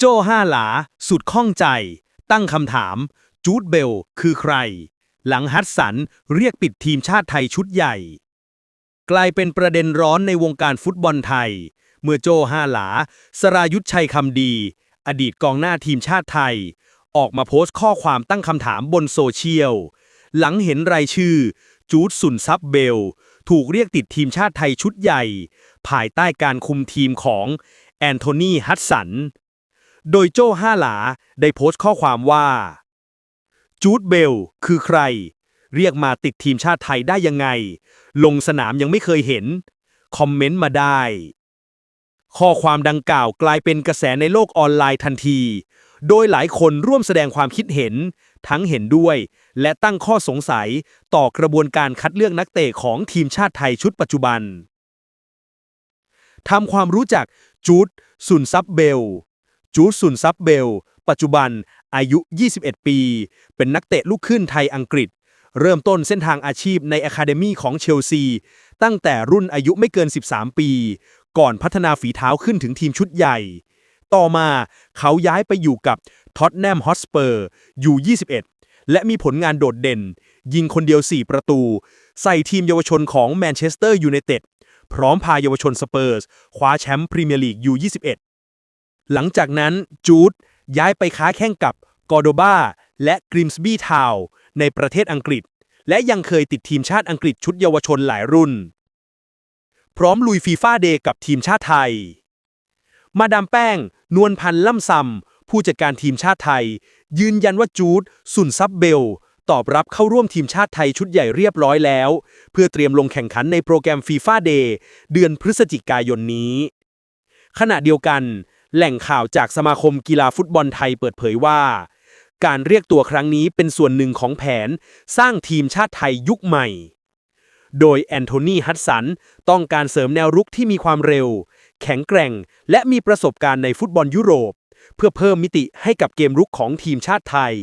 โจ้ห้าหลา สุดข้องใจ ตั้งคำถาม จูดเบล คือใคร หลังฮัตสันเรียกปิดทีมชาติไทยชุดใหญ่ กลายเป็นประเด็นร้อนในวงการฟุตบอลไทย เมื่อโจห้าหลา สรายุทธชัยคำดี อดีตกองหน้าทีมชาติไทย ออกมาโพสต์ข้อความตั้งคำถามบนโซเชียล หลังเห็นรายชื่อ จูดสุนซับเบล ถูกเรียกติดทีมชาติไทยชุดใหญ่ ภายใต้การคุมทีมของแอนโทนีฮัตสัน โดยโจ้ห้าหลาได้โพสต์ข้อความว่า จูดเบล คือใคร เรียกมาติดทีมชาติไทยได้ยังไง ลงสนามยังไม่เคยเห็น คอมเมนต์มาได้ ข้อความดังกล่าวกลายเป็นกระแสในโลกออนไลน์ทันที โดยหลายคนร่วมแสดงความคิดเห็น ทั้งเห็นด้วย และตั้งข้อสงสัยต่อกระบวนการคัดเลือกนักเตะของทีมชาติไทยชุดปัจจุบันทำความรู้จักจูดสุนซับเบล จูดสุนซับเบล ปัจจุบันอายุ 21 ปี เป็นนักเตะลูกครึ่งไทยอังกฤษ เริ่มต้นเส้นทางอาชีพในอะคาเดมีของเชลซี ตั้งแต่รุ่นอายุไม่เกิน 13 ปี ก่อนพัฒนาฝีเท้าขึ้นถึงทีมชุดใหญ่ ต่อมาเขาย้ายไปอยู่กับท็อตแนมฮอตสเปอร์อยู่21 และมีผลงานโดดเด่น ยิงคนเดียว 4 ประตู ใส่ทีมเยาวชนของแมนเชสเตอร์ยูไนเต็ดพร้อมพาเยาวชนสเปอร์ส คว้าแชมป์พรีเมียร์ลีกยู21 หลังจากนั้นจูดย้ายไปค้าแข่งกับกอร์โดบาและกริมส์บีทาวในประเทศอังกฤษ และยังเคยติดทีมชาติอังกฤษชุดเยาวชนหลายรุ่น พร้อมลุยฟีฟ่าเดย์กับทีมชาติไทย มาดามแป้ง นวลพันธ์ล่ำซำผู้จัดการทีมชาติไทย ยืนยันว่าจูดสุนซับเบล ตอบรับเข้าร่วมทีมชาติไทยชุดใหญ่เรียบร้อยแล้ว เพื่อเตรียมลงแข่งขันในโปรแกรมฟีฟ่าเดย์เดือนพฤศจิกายนนี้ขณะเดียวกัน แหล่งข่าวจากสมาคมกีฬาฟุตบอลไทยเปิดเผยว่า การเรียกตัวครั้งนี้เป็นส่วนหนึ่งของแผนสร้างทีมชาติไทยยุคใหม่ โดยแอนโทนีฮัตสันต้องการเสริมแนวรุกที่มีความเร็ว แข็งแกร่ง และมีประสบการณ์ในฟุตบอลยุโรป เพื่อเพิ่มมิติให้กับเกมรุกของทีมชาติไทย